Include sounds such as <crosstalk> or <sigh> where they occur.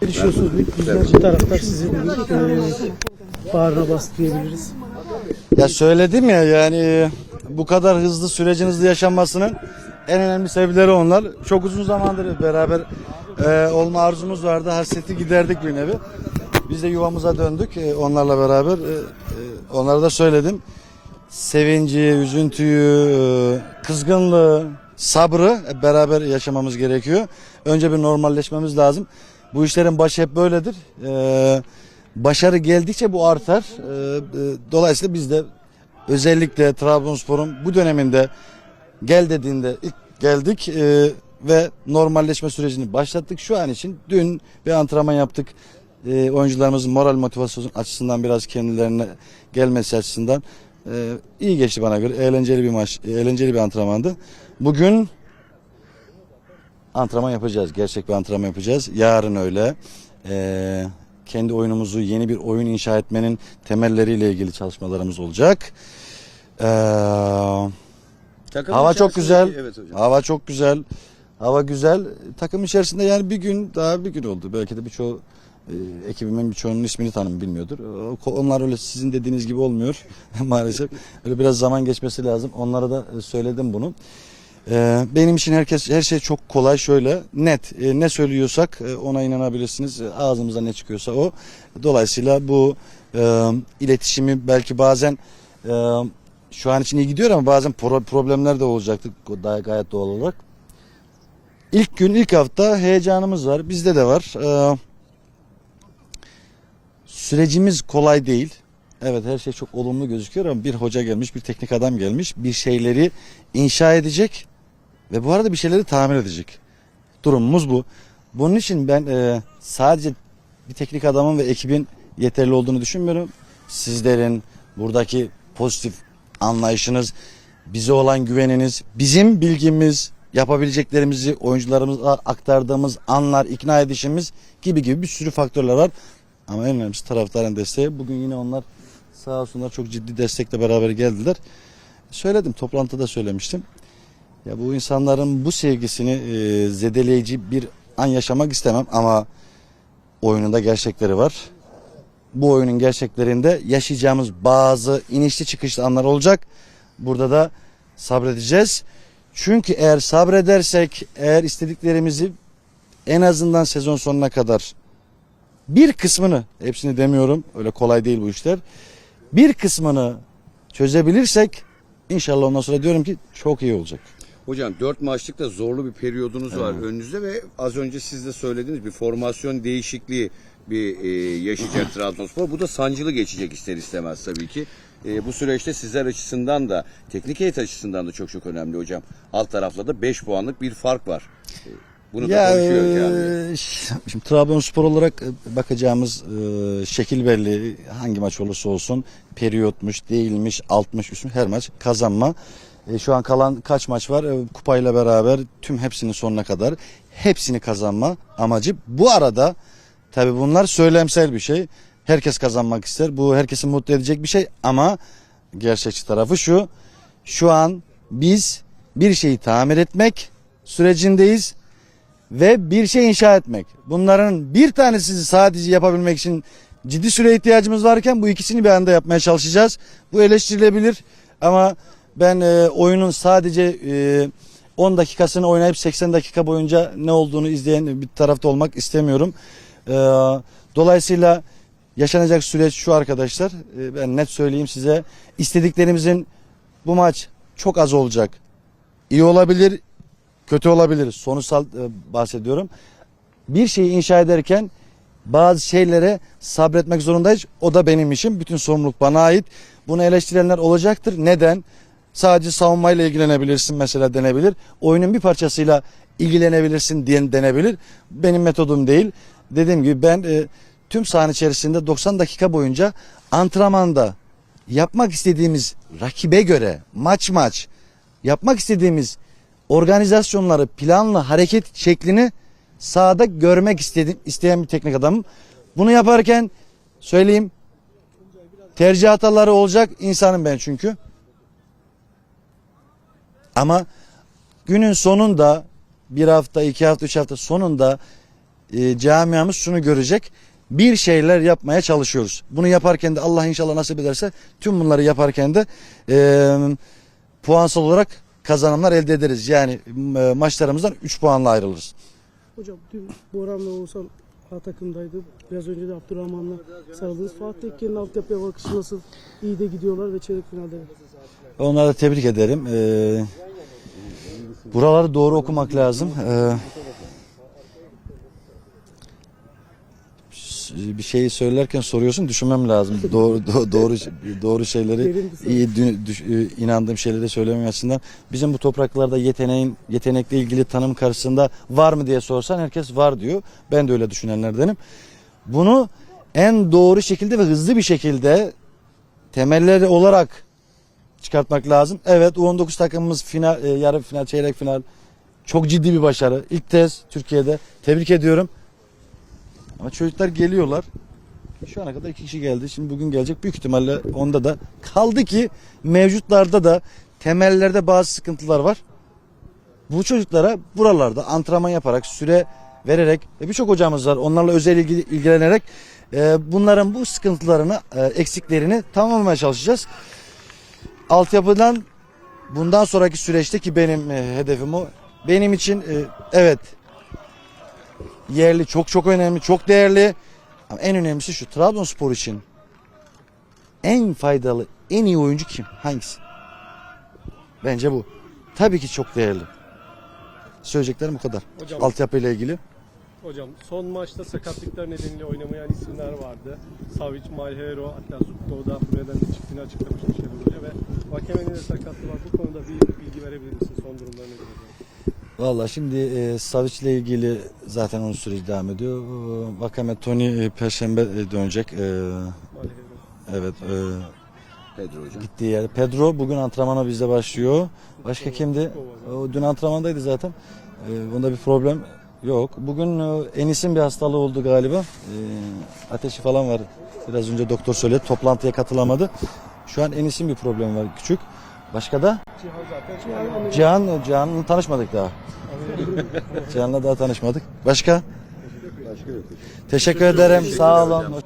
Gelişiyorsunuz. Yüzlerce taraftar sizi bugün e, bağrına bastı diyebiliriz. Ya söyledim ya yani bu kadar hızlı sürecin hızlı yaşanmasının en önemli sebepleri onlar. Çok uzun zamandır beraber e, olma arzumuz vardı. Hasreti giderdik bir nevi. Biz de yuvamıza döndük e, onlarla beraber. E, e, onlara da söyledim. Sevinci, üzüntüyü, e, kızgınlığı, sabrı beraber yaşamamız gerekiyor. Önce bir normalleşmemiz lazım. Bu işlerin başı hep böyledir. E, başarı geldikçe bu artar. E, e, dolayısıyla biz de özellikle Trabzonspor'un bu döneminde gel dediğinde ilk geldik e, ve normalleşme sürecini başlattık. Şu an için dün bir antrenman yaptık. E, oyuncularımızın moral motivasyon açısından biraz kendilerine gelmesi açısından e, iyi geçti bana göre. Eğlenceli bir maç, eğlenceli bir antrenmandı. Bugün antrenman yapacağız. Gerçek bir antrenman yapacağız. Yarın öyle. E, kendi oyunumuzu yeni bir oyun inşa etmenin temelleriyle ilgili çalışmalarımız olacak. Takım Hava çok güzel. Evet hocam. Hava çok güzel. Hava güzel. Takım içerisinde yani bir gün daha bir gün oldu. Belki de birçoğu e, ekibimin birçoğunun ismini tanım bilmiyordur. Onlar öyle sizin dediğiniz gibi olmuyor <laughs> maalesef. Öyle biraz zaman geçmesi lazım. Onlara da e, söyledim bunu. E, benim için herkes her şey çok kolay şöyle net E, ne söylüyorsak e, ona inanabilirsiniz E, ağzımızdan ne çıkıyorsa o dolayısıyla bu e, iletişimi belki bazen şu an için iyi gidiyor ama bazen pro- problemler de olacaktı gayet doğal olarak. İlk gün ilk hafta heyecanımız var bizde de var. Sürecimiz kolay değil. Evet her şey çok olumlu gözüküyor ama bir hoca gelmiş, bir teknik adam gelmiş, bir şeyleri inşa edecek ve bu arada bir şeyleri tamir edecek. Durumumuz bu. Bunun için ben e, sadece bir teknik adamın ve ekibin yeterli olduğunu düşünmüyorum. Sizlerin buradaki pozitif anlayışınız, bize olan güveniniz, bizim bilgimiz, yapabileceklerimizi oyuncularımıza aktardığımız anlar, ikna edişimiz gibi gibi bir sürü faktörler var. Ama en önemlisi taraftarın desteği. Bugün yine onlar sağ olsunlar çok ciddi destekle beraber geldiler. Söyledim toplantıda söylemiştim. Ya bu insanların bu sevgisini e, zedeleyici bir an yaşamak istemem ama oyununda gerçekleri var. Bu oyunun gerçeklerinde yaşayacağımız bazı inişli çıkışlı anlar olacak. Burada da sabredeceğiz. Çünkü eğer sabredersek, eğer istediklerimizi en azından sezon sonuna kadar bir kısmını, hepsini demiyorum, öyle kolay değil bu işler. Bir kısmını çözebilirsek inşallah ondan sonra diyorum ki çok iyi olacak. Hocam 4 maçlık da zorlu bir periyodunuz var önünüzde ve az önce siz de söylediğiniz bir formasyon değişikliği bir e, yaşayacak <laughs> Trabzonspor. Bu da sancılı geçecek ister istemez tabii ki. E, bu süreçte sizler açısından da teknik heyet açısından da çok çok önemli hocam. Alt tarafla da 5 puanlık bir fark var. E, bunu da Ya konuşuyor yani. e, ş- şimdi Trabzonspor olarak e, bakacağımız e, şekil belli. Hangi maç olursa olsun periyotmuş, değilmiş, altmış, üstmüş her maç kazanma. E, şu an kalan kaç maç var? E, kupayla beraber tüm hepsinin sonuna kadar hepsini kazanma amacı. Bu arada tabi bunlar söylemsel bir şey. Herkes kazanmak ister. Bu herkesi mutlu edecek bir şey ama gerçekçi tarafı şu. Şu an biz bir şeyi tamir etmek sürecindeyiz ve bir şey inşa etmek. Bunların bir tanesini sadece yapabilmek için ciddi süre ihtiyacımız varken bu ikisini bir anda yapmaya çalışacağız. Bu eleştirilebilir ama ben e, oyunun sadece e, 10 dakikasını oynayıp 80 dakika boyunca ne olduğunu izleyen bir tarafta olmak istemiyorum. E, dolayısıyla yaşanacak süreç şu arkadaşlar. E, ben net söyleyeyim size. İstediklerimizin bu maç çok az olacak. İyi olabilir, kötü olabilir. Sonuçsal e, bahsediyorum. Bir şeyi inşa ederken bazı şeylere sabretmek zorundayız. O da benim işim. Bütün sorumluluk bana ait. Bunu eleştirenler olacaktır. Neden? Sadece savunmayla ilgilenebilirsin mesela denebilir. Oyunun bir parçasıyla ilgilenebilirsin diyen denebilir. Benim metodum değil. Dediğim gibi ben e, tüm saha içerisinde 90 dakika boyunca antrenmanda yapmak istediğimiz rakibe göre maç maç yapmak istediğimiz organizasyonları, planlı hareket şeklini sahada görmek istedim, isteyen bir teknik adamım. Bunu yaparken söyleyeyim tercih hataları olacak insanım ben çünkü. Ama günün sonunda bir hafta, iki hafta, üç hafta sonunda e, camiamız şunu görecek. Bir şeyler yapmaya çalışıyoruz. Bunu yaparken de Allah inşallah nasip ederse tüm bunları yaparken de e, puansal olarak kazanımlar elde ederiz. Yani e, maçlarımızdan 3 puanla ayrılırız. Hocam dün Boran'la Oğuzhan A takımdaydı. Biraz önce de Abdurrahman'la sarıldınız. Fatih Tekke'nin altyapıya bakışı nasıl? İyi de gidiyorlar ve çeyrek finalde. Onları da tebrik ederim. Ee, buraları doğru okumak lazım. Ee, bir şeyi söylerken soruyorsun düşünmem lazım. Doğru do- doğru doğru şeyleri iyi düş- e, inandığım şeyleri söylemem açısından bizim bu topraklarda yeteneğin yetenekle ilgili tanım karşısında var mı diye sorsan herkes var diyor. Ben de öyle düşünenlerdenim. Bunu en doğru şekilde ve hızlı bir şekilde temelleri olarak çıkartmak lazım. Evet U19 takımımız final, e, yarı final, çeyrek final çok ciddi bir başarı. İlk kez Türkiye'de. Tebrik ediyorum. Ama çocuklar geliyorlar. Şu ana kadar iki kişi geldi. Şimdi bugün gelecek. Büyük ihtimalle onda da. Kaldı ki mevcutlarda da temellerde bazı sıkıntılar var. Bu çocuklara buralarda antrenman yaparak, süre vererek ve birçok hocamız var. Onlarla özel ilgi, ilgilenerek e, bunların bu sıkıntılarını, e, eksiklerini tamamlamaya çalışacağız. Altyapıdan bundan sonraki süreçte ki benim e, hedefim o. Benim için e, evet yerli çok çok önemli, çok değerli. Ama en önemlisi şu Trabzonspor için en faydalı, en iyi oyuncu kim? Hangisi? Bence bu. Tabii ki çok değerli. Söyleyeceklerim bu kadar. Hocam, Altyapı ile ilgili. Hocam son maçta sakatlıklar nedeniyle oynamayan isimler vardı. Savic, Malhero, hatta Zubko da bu nedenle çiftini açıklamıştı Şenol Hoca ve Vakeme'nin de sakatlığı var. Bu konuda bir bilgi verebilir misin? Son durumları nedir? hocam? Valla şimdi e, Savic ile ilgili zaten onun süreci devam ediyor. E, Vakame Tony e, Perşembe e, dönecek. E, evet. E, Pedro hocam. gittiği yer. Pedro bugün antrenmana bizde başlıyor. Başka kimdi? O dün antrenmandaydı zaten. Ee, bunda bir problem yok. Bugün e, Enis'in bir hastalığı oldu galiba. Ee, ateşi falan var. Biraz önce doktor söyledi. Toplantıya katılamadı. Şu an Enis'in bir problemi var küçük. Başka da Cihan zaten Cihan, Cihan'la tanışmadık daha. Cihan'la daha tanışmadık. Başka? Başka yok. Teşekkür ederim. Sağ olun.